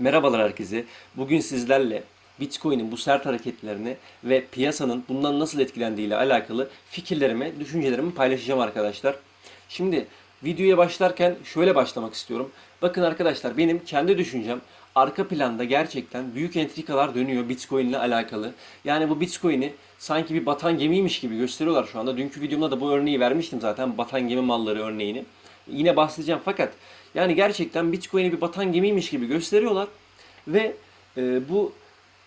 Merhabalar herkese. Bugün sizlerle Bitcoin'in bu sert hareketlerini ve piyasanın bundan nasıl etkilendiği ile alakalı fikirlerimi, düşüncelerimi paylaşacağım arkadaşlar. Şimdi videoya başlarken şöyle başlamak istiyorum. Bakın arkadaşlar benim kendi düşüncem arka planda gerçekten büyük entrikalar dönüyor Bitcoin ile alakalı. Yani bu Bitcoin'i sanki bir batan gemiymiş gibi gösteriyorlar şu anda. Dünkü videomda da bu örneği vermiştim zaten batan gemi malları örneğini. Yine bahsedeceğim fakat yani gerçekten Bitcoin'i bir batan gemiymiş gibi gösteriyorlar ve e, bu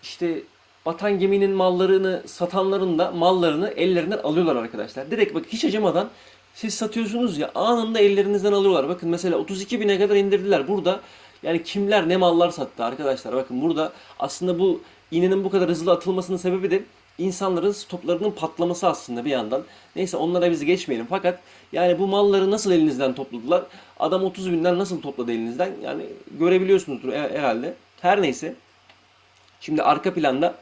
işte batan geminin mallarını satanların da mallarını ellerinden alıyorlar arkadaşlar. Direkt bak hiç acımadan siz satıyorsunuz ya anında ellerinizden alıyorlar. Bakın mesela 32 bine kadar indirdiler. Burada yani kimler ne mallar sattı arkadaşlar. Bakın burada aslında bu iğnenin bu kadar hızlı atılmasının sebebi de insanların stoplarının patlaması aslında bir yandan. Neyse onlara biz geçmeyelim. Fakat yani bu malları nasıl elinizden topladılar? Adam 30 binden nasıl topladı elinizden? Yani görebiliyorsunuzdur he- herhalde. Her neyse. Şimdi arka planda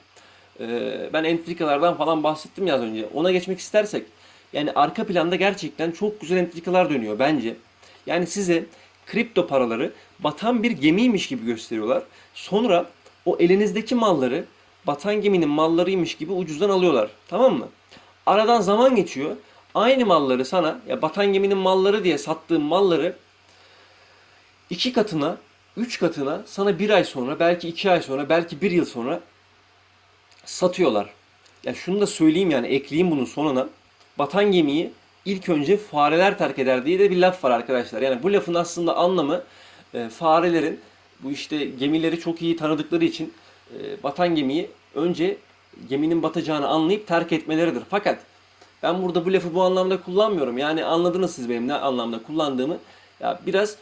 e, ben entrikalardan falan bahsettim ya az önce. Ona geçmek istersek yani arka planda gerçekten çok güzel entrikalar dönüyor bence. Yani size kripto paraları batan bir gemiymiş gibi gösteriyorlar. Sonra o elinizdeki malları batan geminin mallarıymış gibi ucuzdan alıyorlar. Tamam mı? Aradan zaman geçiyor. Aynı malları sana ya batan geminin malları diye sattığın malları iki katına, üç katına sana bir ay sonra, belki iki ay sonra, belki bir yıl sonra satıyorlar. Ya şunu da söyleyeyim yani ekleyeyim bunun sonuna. Batan gemiyi ilk önce fareler terk eder diye de bir laf var arkadaşlar. Yani bu lafın aslında anlamı e, farelerin bu işte gemileri çok iyi tanıdıkları için e, batan gemiyi önce geminin batacağını anlayıp terk etmeleridir. Fakat ben burada bu lafı bu anlamda kullanmıyorum. Yani anladınız siz benim ne anlamda kullandığımı. Ya biraz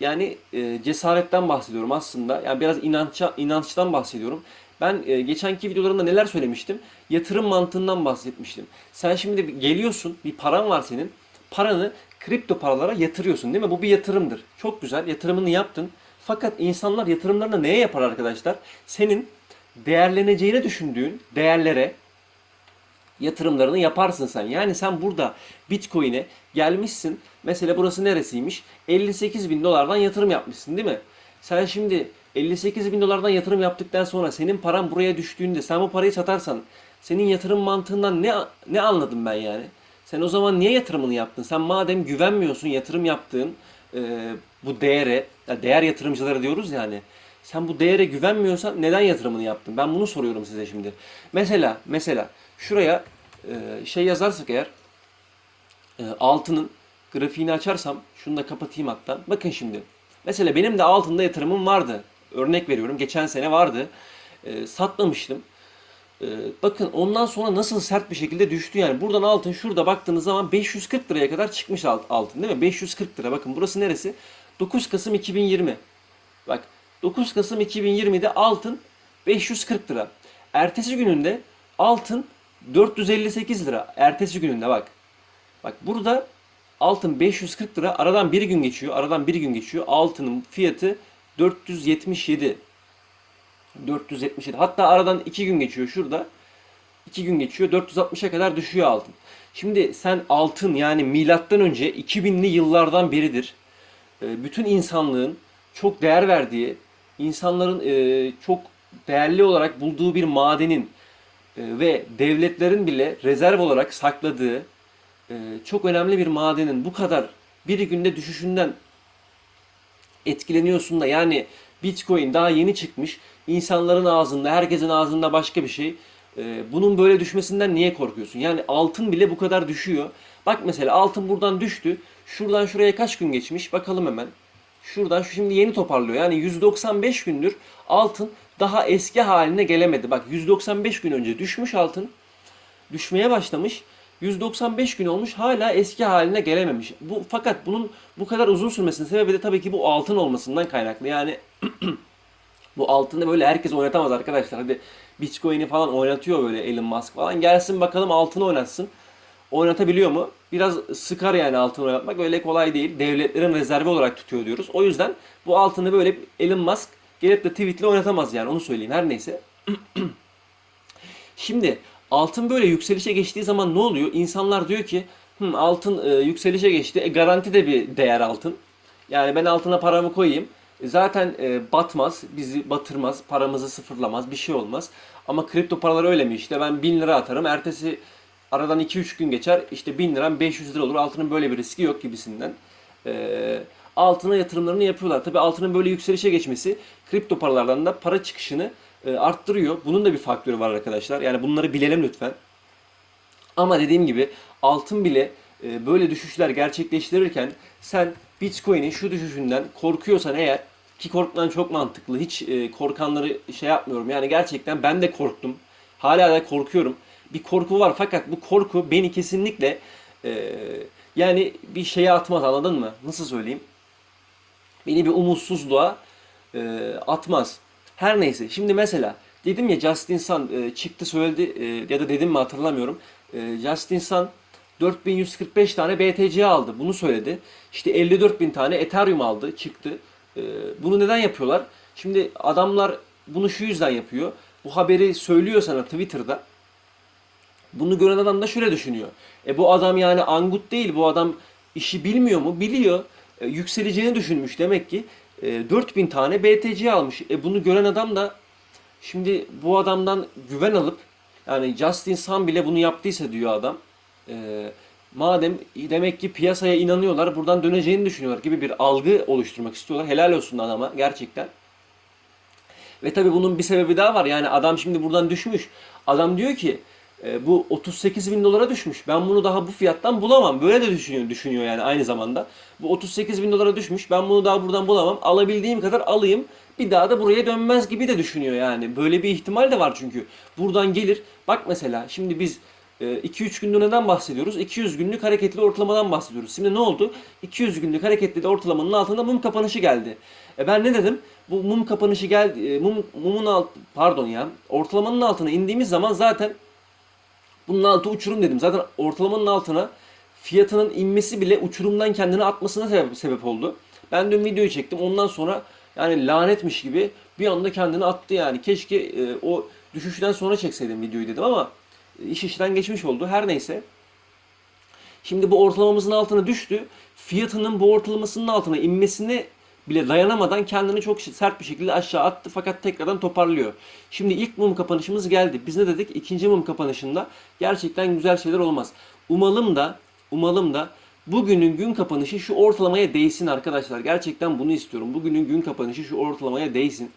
yani e, cesaretten bahsediyorum aslında. Yani biraz inança, inançtan bahsediyorum. Ben e, geçenki videolarımda neler söylemiştim? Yatırım mantığından bahsetmiştim. Sen şimdi geliyorsun, bir paran var senin. Paranı kripto paralara yatırıyorsun değil mi? Bu bir yatırımdır. Çok güzel, yatırımını yaptın. Fakat insanlar yatırımlarını neye yapar arkadaşlar? Senin değerleneceğini düşündüğün değerlere, yatırımlarını yaparsın sen. Yani sen burada Bitcoin'e gelmişsin. Mesela burası neresiymiş? 58 bin dolardan yatırım yapmışsın değil mi? Sen şimdi 58 bin dolardan yatırım yaptıktan sonra senin paran buraya düştüğünde sen bu parayı satarsan senin yatırım mantığından ne ne anladım ben yani? Sen o zaman niye yatırımını yaptın? Sen madem güvenmiyorsun yatırım yaptığın e, bu değere, ya değer yatırımcıları diyoruz yani. Sen bu değere güvenmiyorsan neden yatırımını yaptın? Ben bunu soruyorum size şimdi. Mesela, mesela şuraya e, şey yazarsak eğer e, altının grafiğini açarsam şunu da kapatayım hatta. Bakın şimdi. Mesela benim de altında yatırımım vardı. Örnek veriyorum. Geçen sene vardı. E, satmamıştım. E, bakın ondan sonra nasıl sert bir şekilde düştü yani. Buradan altın şurada baktığınız zaman 540 liraya kadar çıkmış alt- altın değil mi? 540 lira. Bakın burası neresi? 9 Kasım 2020. Bak 9 Kasım 2020'de altın 540 lira. Ertesi gününde altın 458 lira. Ertesi gününde bak. Bak burada altın 540 lira. Aradan bir gün geçiyor. Aradan bir gün geçiyor. Altının fiyatı 477. 477. Hatta aradan 2 gün geçiyor şurada. 2 gün geçiyor. 460'a kadar düşüyor altın. Şimdi sen altın yani milattan önce 2000'li yıllardan beridir bütün insanlığın çok değer verdiği, insanların e, çok değerli olarak bulduğu bir madenin e, ve devletlerin bile rezerv olarak sakladığı e, çok önemli bir madenin bu kadar bir günde düşüşünden etkileniyorsun da yani Bitcoin daha yeni çıkmış. insanların ağzında, herkesin ağzında başka bir şey. Ee, bunun böyle düşmesinden niye korkuyorsun? Yani altın bile bu kadar düşüyor. Bak mesela altın buradan düştü. Şuradan şuraya kaç gün geçmiş? Bakalım hemen. Şuradan şu şimdi yeni toparlıyor. Yani 195 gündür altın daha eski haline gelemedi. Bak 195 gün önce düşmüş altın düşmeye başlamış. 195 gün olmuş hala eski haline gelememiş. Bu fakat bunun bu kadar uzun sürmesinin sebebi de tabii ki bu altın olmasından kaynaklı. Yani bu altını böyle herkes oynatamaz arkadaşlar. Hadi Bitcoin'i falan oynatıyor böyle Elon Musk falan. Gelsin bakalım altını oynatsın. Oynatabiliyor mu? Biraz sıkar yani altını oynatmak. Öyle kolay değil. Devletlerin rezervi olarak tutuyor diyoruz. O yüzden bu altını böyle Elon Musk gelip de tweetle oynatamaz yani onu söyleyeyim. Her neyse. Şimdi altın böyle yükselişe geçtiği zaman ne oluyor? İnsanlar diyor ki "Hı, altın e, yükselişe geçti. E, garanti de bir değer altın. Yani ben altına paramı koyayım. E, Zaten e, batmaz, bizi batırmaz, paramızı sıfırlamaz, bir şey olmaz. Ama kripto paralar öyle mi? İşte ben 1000 lira atarım, ertesi aradan 2-3 gün geçer, işte 1000 liram 500 lira olur. Altının böyle bir riski yok gibisinden. E, altına yatırımlarını yapıyorlar. Tabii altının böyle yükselişe geçmesi kripto paralardan da para çıkışını arttırıyor. Bunun da bir faktörü var arkadaşlar. Yani bunları bilelim lütfen. Ama dediğim gibi altın bile böyle düşüşler gerçekleştirirken sen Bitcoin'in şu düşüşünden korkuyorsan eğer ki korkman çok mantıklı. Hiç e, korkanları şey yapmıyorum. Yani gerçekten ben de korktum. Hala da korkuyorum. Bir korku var fakat bu korku beni kesinlikle e, yani bir şeye atmaz anladın mı? Nasıl söyleyeyim? Beni bir umutsuzluğa e, atmaz. Her neyse. Şimdi mesela dedim ya Justin Sun e, çıktı söyledi e, ya da dedim mi hatırlamıyorum. E, Justin Sun 4145 tane BTC aldı. Bunu söyledi. İşte 54 bin tane Ethereum aldı. Çıktı. E, bunu neden yapıyorlar? Şimdi adamlar bunu şu yüzden yapıyor. Bu haberi söylüyor sana Twitter'da. Bunu gören adam da şöyle düşünüyor. E bu adam yani angut değil. Bu adam işi bilmiyor mu? Biliyor. E, yükseleceğini düşünmüş. Demek ki e, 4000 tane BTC almış. E bunu gören adam da şimdi bu adamdan güven alıp yani Justin Sun bile bunu yaptıysa diyor adam. E, madem demek ki piyasaya inanıyorlar. Buradan döneceğini düşünüyorlar gibi bir algı oluşturmak istiyorlar. Helal olsun adama gerçekten. Ve tabii bunun bir sebebi daha var. Yani adam şimdi buradan düşmüş. Adam diyor ki e, bu 38 bin dolara düşmüş. Ben bunu daha bu fiyattan bulamam. Böyle de düşünüyor, düşünüyor yani aynı zamanda. Bu 38 bin dolara düşmüş. Ben bunu daha buradan bulamam. Alabildiğim kadar alayım. Bir daha da buraya dönmez gibi de düşünüyor yani. Böyle bir ihtimal de var çünkü. Buradan gelir. Bak mesela şimdi biz 2-3 günde neden bahsediyoruz? 200 günlük hareketli ortalamadan bahsediyoruz. Şimdi ne oldu? 200 günlük hareketli ortalamanın altında mum kapanışı geldi. E ben ne dedim? Bu mum kapanışı geldi. e, Mum, mumun alt pardon ya. Ortalamanın altına indiğimiz zaman zaten bunun altı uçurum dedim. Zaten ortalamanın altına fiyatının inmesi bile uçurumdan kendini atmasına sebep, sebep oldu. Ben dün videoyu çektim. Ondan sonra yani lanetmiş gibi bir anda kendini attı yani. Keşke e, o düşüşten sonra çekseydim videoyu dedim ama iş işten geçmiş oldu. Her neyse. Şimdi bu ortalamamızın altına düştü. Fiyatının bu ortalamasının altına inmesine bile dayanamadan kendini çok sert bir şekilde aşağı attı fakat tekrardan toparlıyor. Şimdi ilk mum kapanışımız geldi. Biz ne dedik? İkinci mum kapanışında gerçekten güzel şeyler olmaz. Umalım da umalım da bugünün gün kapanışı şu ortalamaya değsin arkadaşlar. Gerçekten bunu istiyorum. Bugünün gün kapanışı şu ortalamaya değsin.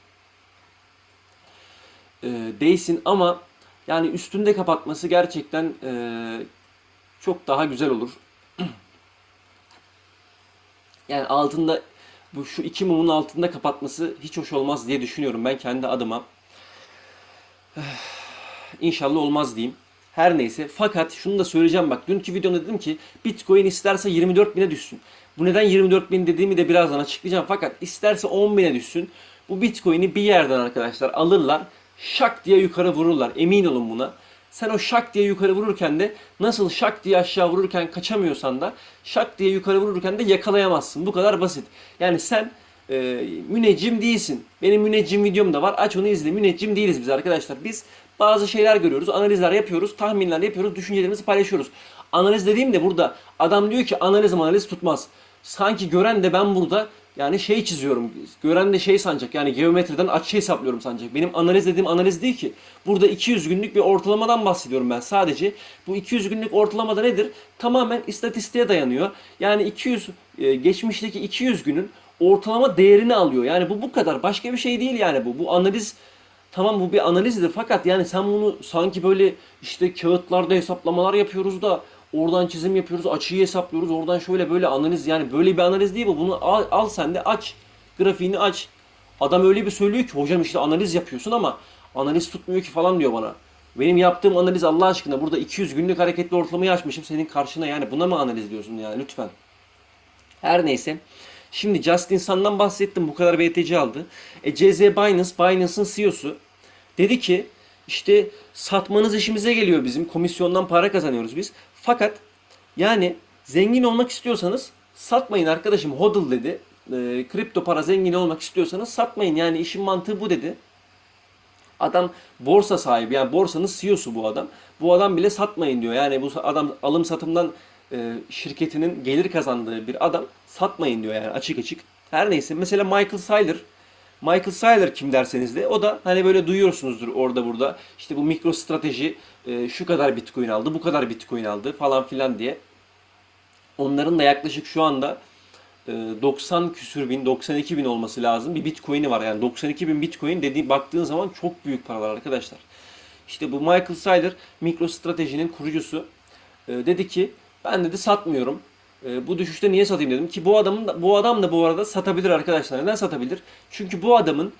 Ee, değsin ama yani üstünde kapatması gerçekten ee, çok daha güzel olur. Yani altında bu şu iki mumun altında kapatması hiç hoş olmaz diye düşünüyorum ben kendi adıma. İnşallah olmaz diyeyim. Her neyse. Fakat şunu da söyleyeceğim bak. Dünkü videomda dedim ki Bitcoin isterse 24 bine düşsün. Bu neden 24 bin dediğimi de birazdan açıklayacağım. Fakat isterse 10 bine düşsün. Bu Bitcoin'i bir yerden arkadaşlar alırlar. Şak diye yukarı vururlar. Emin olun buna. Sen o şak diye yukarı vururken de nasıl şak diye aşağı vururken kaçamıyorsan da şak diye yukarı vururken de yakalayamazsın. Bu kadar basit. Yani sen e, müneccim değilsin. Benim müneccim videom da var. Aç onu izle. Müneccim değiliz biz arkadaşlar. Biz bazı şeyler görüyoruz, analizler yapıyoruz, tahminler yapıyoruz, düşüncelerimizi paylaşıyoruz. Analiz dediğimde burada adam diyor ki analiz analiz tutmaz. Sanki gören de ben burada yani şey çiziyorum. Gören de şey sanacak. Yani geometriden açı hesaplıyorum sanacak. Benim analiz dediğim analiz değil ki. Burada 200 günlük bir ortalamadan bahsediyorum ben sadece. Bu 200 günlük ortalamada nedir? Tamamen istatistiğe dayanıyor. Yani 200 e, geçmişteki 200 günün ortalama değerini alıyor. Yani bu bu kadar. Başka bir şey değil yani bu. Bu analiz Tamam bu bir analizdir fakat yani sen bunu sanki böyle işte kağıtlarda hesaplamalar yapıyoruz da oradan çizim yapıyoruz, açıyı hesaplıyoruz, oradan şöyle böyle analiz yani böyle bir analiz değil bu. Bunu al, al sen de aç. Grafiğini aç. Adam öyle bir söylüyor ki hocam işte analiz yapıyorsun ama analiz tutmuyor ki falan diyor bana. Benim yaptığım analiz Allah aşkına burada 200 günlük hareketli ortalamayı açmışım senin karşına yani buna mı analiz diyorsun yani lütfen. Her neyse. Şimdi Justin Sun'dan bahsettim. Bu kadar BTC aldı. E, CZ Binance, Binance'ın CEO'su dedi ki işte satmanız işimize geliyor bizim. Komisyondan para kazanıyoruz biz. Fakat yani zengin olmak istiyorsanız satmayın arkadaşım. Hodl dedi. E, kripto para zengin olmak istiyorsanız satmayın. Yani işin mantığı bu dedi. Adam borsa sahibi yani borsanın CEO'su bu adam. Bu adam bile satmayın diyor. Yani bu adam alım satımdan e, şirketinin gelir kazandığı bir adam satmayın diyor yani açık açık. Her neyse mesela Michael Saylor Michael Saylor kim derseniz de o da hani böyle duyuyorsunuzdur orada burada. İşte bu mikro strateji e, şu kadar bitcoin aldı, bu kadar bitcoin aldı falan filan diye. Onların da yaklaşık şu anda e, 90 küsür bin, 92 bin olması lazım bir bitcoin'i var. Yani 92 bin bitcoin dediği baktığın zaman çok büyük paralar arkadaşlar. İşte bu Michael Saylor MicroStrategy'nin kurucusu e, dedi ki ben dedi satmıyorum. E, bu düşüşte niye satayım dedim ki bu adamın da, bu adam da bu arada satabilir arkadaşlar. Neden satabilir? Çünkü bu adamın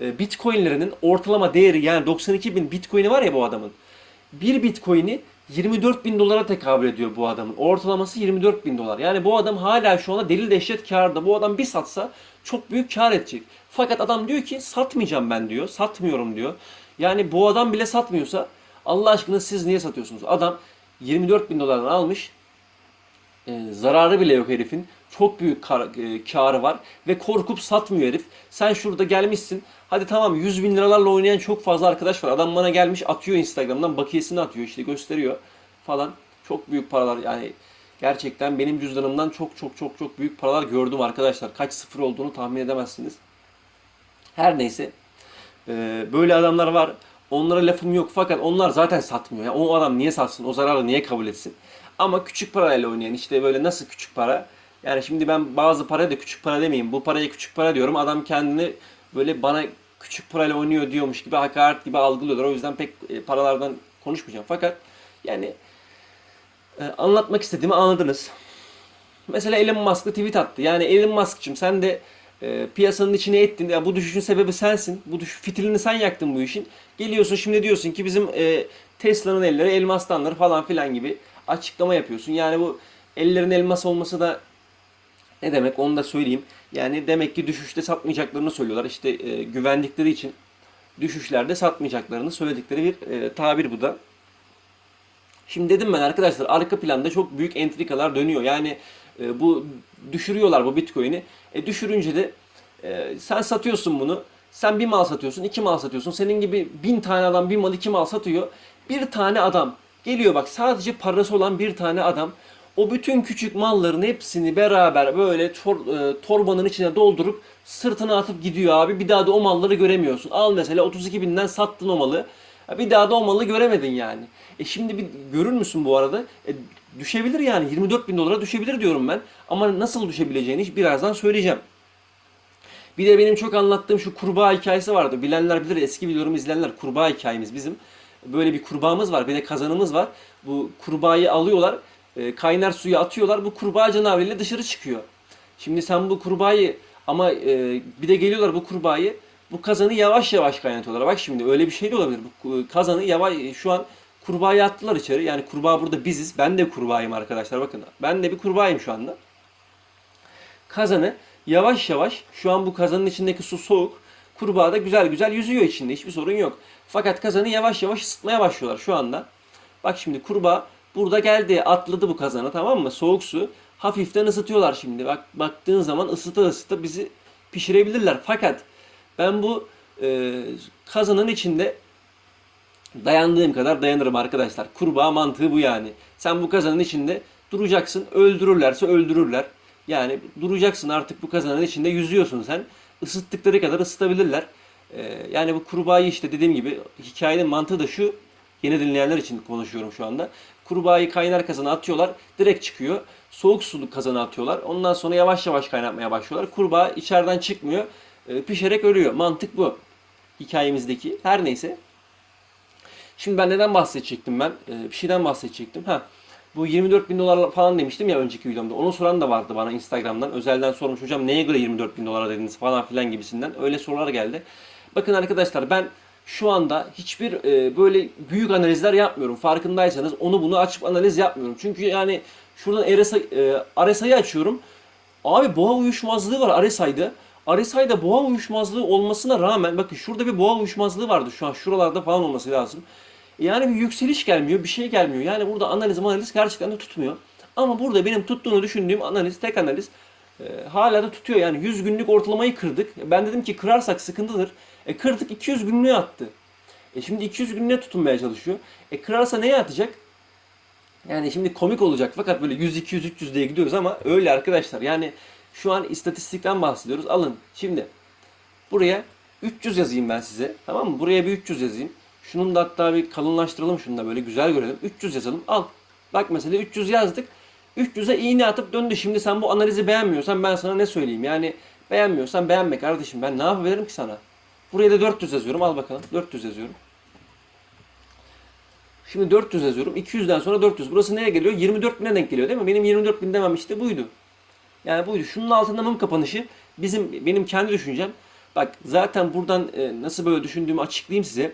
e, Bitcoin'lerinin ortalama değeri yani 92 bin Bitcoin'i var ya bu adamın. Bir Bitcoin'i 24 bin dolara tekabül ediyor bu adamın. Ortalaması 24 bin dolar. Yani bu adam hala şu anda deli dehşet karda. Bu adam bir satsa çok büyük kar edecek. Fakat adam diyor ki satmayacağım ben diyor. Satmıyorum diyor. Yani bu adam bile satmıyorsa Allah aşkına siz niye satıyorsunuz? Adam 24 bin dolardan almış. E, zararı bile yok herifin. Çok büyük kar, e, karı var ve korkup satmıyor herif. Sen şurada gelmişsin. Hadi tamam 100 bin liralarla oynayan çok fazla arkadaş var. Adam bana gelmiş atıyor Instagram'dan bakiyesini atıyor işte gösteriyor falan. Çok büyük paralar yani gerçekten benim cüzdanımdan çok çok çok çok büyük paralar gördüm arkadaşlar. Kaç sıfır olduğunu tahmin edemezsiniz. Her neyse. Ee, böyle adamlar var. Onlara lafım yok fakat onlar zaten satmıyor. Yani o adam niye satsın? O zararı niye kabul etsin? Ama küçük parayla oynayan işte böyle nasıl küçük para? Yani şimdi ben bazı paraya da küçük para demeyeyim. Bu paraya küçük para diyorum. Adam kendini böyle bana küçük parayla oynuyor diyormuş gibi hakaret gibi algılıyorlar. O yüzden pek e, paralardan konuşmayacağım. Fakat yani e, anlatmak istediğimi anladınız. Mesela Elon Musk da tweet attı. Yani Elon Musk'cığım sen de e, piyasanın içine ettin. Ya bu düşüşün sebebi sensin. Bu düş fitilini sen yaktın bu işin. Geliyorsun şimdi diyorsun ki bizim e, Tesla'nın elleri elmastanları falan filan gibi açıklama yapıyorsun. Yani bu ellerin elmas olması da ne demek onu da söyleyeyim. Yani demek ki düşüşte satmayacaklarını söylüyorlar. İşte e, güvendikleri için düşüşlerde satmayacaklarını söyledikleri bir e, tabir bu da. Şimdi dedim ben arkadaşlar arka planda çok büyük entrikalar dönüyor. Yani e, bu düşürüyorlar bu Bitcoin'i. E, düşürünce de e, sen satıyorsun bunu. Sen bir mal satıyorsun, iki mal satıyorsun. Senin gibi bin tane adam bir mal iki mal satıyor. Bir tane adam geliyor bak sadece parası olan bir tane adam o bütün küçük malların hepsini beraber böyle tor, e, torbanın içine doldurup sırtına atıp gidiyor abi. Bir daha da o malları göremiyorsun. Al mesela 32 binden sattın o malı. Bir daha da o malı göremedin yani. E şimdi bir görür müsün bu arada? E, düşebilir yani 24 bin dolara düşebilir diyorum ben. Ama nasıl düşebileceğini birazdan söyleyeceğim. Bir de benim çok anlattığım şu kurbağa hikayesi vardı. Bilenler bilir, eski videolarımı izleyenler kurbağa hikayemiz bizim. Böyle bir kurbağamız var, bir de kazanımız var. Bu kurbağayı alıyorlar, e, kaynar suya atıyorlar. Bu kurbağa canavriyle dışarı çıkıyor. Şimdi sen bu kurbağayı ama e, bir de geliyorlar bu kurbağayı bu kazanı yavaş yavaş kaynatıyorlar. Bak şimdi öyle bir şey de olabilir. Bu kazanı yavaş şu an kurbağayı attılar içeri. Yani kurbağa burada biziz. Ben de kurbağayım arkadaşlar bakın. Ben de bir kurbağayım şu anda. Kazanı yavaş yavaş şu an bu kazanın içindeki su soğuk. Kurbağa da güzel güzel yüzüyor içinde. Hiçbir sorun yok. Fakat kazanı yavaş yavaş ısıtmaya başlıyorlar şu anda. Bak şimdi kurbağa burada geldi atladı bu kazanı tamam mı? Soğuk su. Hafiften ısıtıyorlar şimdi. Bak baktığın zaman ısıta ısıta bizi pişirebilirler. Fakat ben bu e, kazanın içinde dayandığım kadar dayanırım arkadaşlar. Kurbağa mantığı bu yani. Sen bu kazanın içinde duracaksın. Öldürürlerse öldürürler. Yani duracaksın artık bu kazanın içinde yüzüyorsun sen. Isıttıkları kadar ısıtabilirler. Ee, yani bu kurbağayı işte dediğim gibi hikayenin mantığı da şu. Yeni dinleyenler için konuşuyorum şu anda. Kurbağayı kaynar kazana atıyorlar. Direkt çıkıyor. Soğuk sulu kazana atıyorlar. Ondan sonra yavaş yavaş kaynatmaya başlıyorlar. Kurbağa içeriden çıkmıyor. E, pişerek ölüyor. Mantık bu. Hikayemizdeki. Her neyse. Şimdi ben neden bahsedecektim ben? E, bir şeyden bahsedecektim. Ha. Bu 24 bin dolar falan demiştim ya önceki videomda. Onu soran da vardı bana Instagram'dan. Özelden sormuş hocam neye göre 24 bin dolara dediniz falan filan gibisinden. Öyle sorular geldi. Bakın arkadaşlar ben şu anda hiçbir e, böyle büyük analizler yapmıyorum. Farkındaysanız onu bunu açıp analiz yapmıyorum. Çünkü yani şuradan RSI, e, açıyorum. Abi boğa uyuşmazlığı var RSI'de. RSI'de boğa uyuşmazlığı olmasına rağmen bakın şurada bir boğa uyuşmazlığı vardı şu an şuralarda falan olması lazım. Yani bir yükseliş gelmiyor, bir şey gelmiyor. Yani burada analiz analiz gerçekten de tutmuyor. Ama burada benim tuttuğunu düşündüğüm analiz, tek analiz e, hala da tutuyor. Yani 100 günlük ortalamayı kırdık. Ben dedim ki kırarsak sıkıntıdır. E kırdık 200 günlüğe attı. E şimdi 200 günlüğe tutunmaya çalışıyor. E kırarsa neye atacak? Yani şimdi komik olacak fakat böyle 100, 200, 300 diye gidiyoruz ama öyle arkadaşlar. Yani Şu an istatistikten bahsediyoruz. Alın. Şimdi buraya 300 yazayım ben size. Tamam mı? Buraya bir 300 yazayım. Şunun da hatta bir kalınlaştıralım şunu da böyle güzel görelim. 300 yazalım. Al. Bak mesela 300 yazdık. 300'e iğne atıp döndü. Şimdi sen bu analizi beğenmiyorsan ben sana ne söyleyeyim? Yani beğenmiyorsan beğenme kardeşim. Ben ne yapabilirim ki sana? Buraya da 400 yazıyorum. Al bakalım. 400 yazıyorum. Şimdi 400 yazıyorum. 200'den sonra 400. Burası neye geliyor? 24 bine denk geliyor değil mi? Benim 24 bin demem işte buydu. Yani buydu. Şunun altında mum kapanışı bizim benim kendi düşüncem. Bak zaten buradan e, nasıl böyle düşündüğümü açıklayayım size.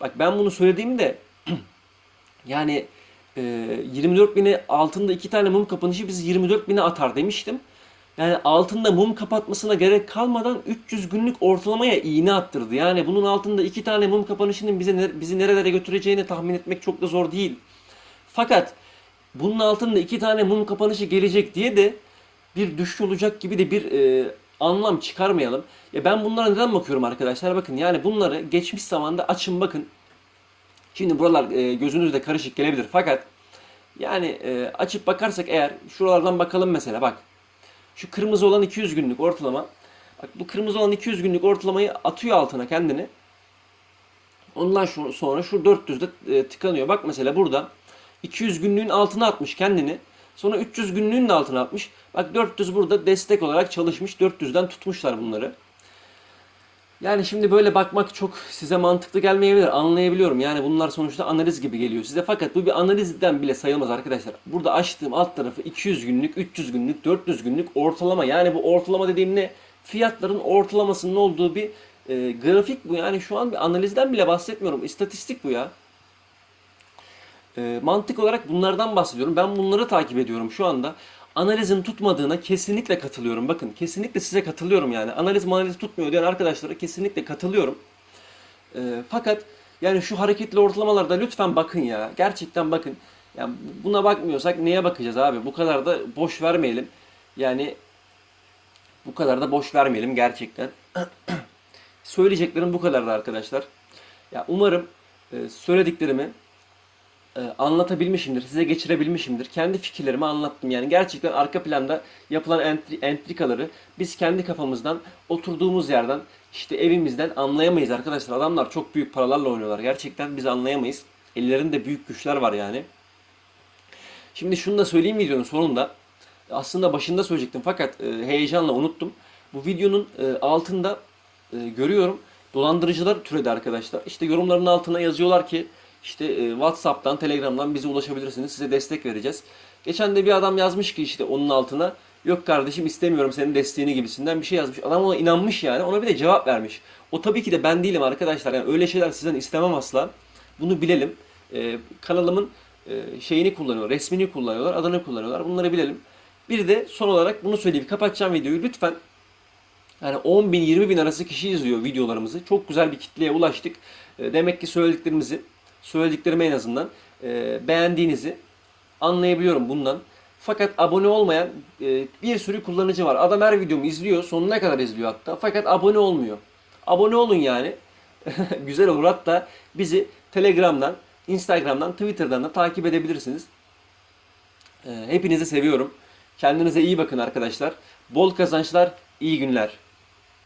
Bak ben bunu söylediğimde yani e, 24 bine altında iki tane mum kapanışı bizi 24 bine atar demiştim. Yani altında mum kapatmasına gerek kalmadan 300 günlük ortalamaya iğne attırdı. Yani bunun altında iki tane mum kapanışının bize bizi nerelere götüreceğini tahmin etmek çok da zor değil. Fakat bunun altında iki tane mum kapanışı gelecek diye de bir düşüş olacak gibi de bir e, anlam çıkarmayalım. Ya ben bunlara neden bakıyorum arkadaşlar? Bakın yani bunları geçmiş zamanda açın bakın. Şimdi buralar e, gözünüzde karışık gelebilir fakat yani e, açıp bakarsak eğer şuralardan bakalım mesela bak. Şu kırmızı olan 200 günlük ortalama. Bak bu kırmızı olan 200 günlük ortalamayı atıyor altına kendini. Ondan sonra şu 400'de e, tıkanıyor. Bak mesela burada 200 günlüğün altına atmış kendini. Sonra 300 günlüğün de altına atmış. Bak 400 burada destek olarak çalışmış. 400'den tutmuşlar bunları. Yani şimdi böyle bakmak çok size mantıklı gelmeyebilir. Anlayabiliyorum. Yani bunlar sonuçta analiz gibi geliyor size. Fakat bu bir analizden bile sayılmaz arkadaşlar. Burada açtığım alt tarafı 200 günlük, 300 günlük, 400 günlük ortalama. Yani bu ortalama dediğim ne? Fiyatların ortalamasının olduğu bir e, grafik bu. Yani şu an bir analizden bile bahsetmiyorum. İstatistik bu ya. E, mantık olarak bunlardan bahsediyorum. Ben bunları takip ediyorum şu anda. Analizin tutmadığına kesinlikle katılıyorum. Bakın kesinlikle size katılıyorum yani. Analiz analiz tutmuyor diyen arkadaşlara kesinlikle katılıyorum. E, fakat yani şu hareketli ortalamalarda lütfen bakın ya. Gerçekten bakın. Yani buna bakmıyorsak neye bakacağız abi? Bu kadar da boş vermeyelim. Yani bu kadar da boş vermeyelim gerçekten. Söyleyeceklerim bu kadardı arkadaşlar. Ya umarım e, söylediklerimi e, anlatabilmişimdir, size geçirebilmişimdir. Kendi fikirlerimi anlattım. Yani gerçekten arka planda yapılan entri, entrikaları biz kendi kafamızdan, oturduğumuz yerden, işte evimizden anlayamayız arkadaşlar. Adamlar çok büyük paralarla oynuyorlar. Gerçekten biz anlayamayız. Ellerinde büyük güçler var yani. Şimdi şunu da söyleyeyim videonun sonunda. Aslında başında söyleyecektim fakat e, heyecanla unuttum. Bu videonun e, altında e, görüyorum dolandırıcılar türedi arkadaşlar. İşte yorumların altına yazıyorlar ki işte e, WhatsApp'tan, Telegram'dan bize ulaşabilirsiniz. Size destek vereceğiz. Geçen de bir adam yazmış ki işte onun altına yok kardeşim istemiyorum senin desteğini gibisinden bir şey yazmış. Adam ona inanmış yani. Ona bir de cevap vermiş. O tabii ki de ben değilim arkadaşlar. Yani öyle şeyler sizden istemem asla. Bunu bilelim. E, kanalımın e, şeyini kullanıyor, resmini kullanıyorlar, adını kullanıyorlar. Bunları bilelim. Bir de son olarak bunu söyleyeyim. Kapatacağım videoyu. Lütfen yani 10 bin 20 bin arası kişi izliyor videolarımızı. Çok güzel bir kitleye ulaştık. E, Demek ki söylediklerimizi, söylediklerimi en azından e, beğendiğinizi anlayabiliyorum bundan. Fakat abone olmayan e, bir sürü kullanıcı var. Adam her videomu izliyor, sonuna kadar izliyor hatta. Fakat abone olmuyor. Abone olun yani. Güzel olur. Hatta bizi Telegram'dan, Instagram'dan, Twitter'dan da takip edebilirsiniz. E, Hepinizi seviyorum. Kendinize iyi bakın arkadaşlar. Bol kazançlar, iyi günler.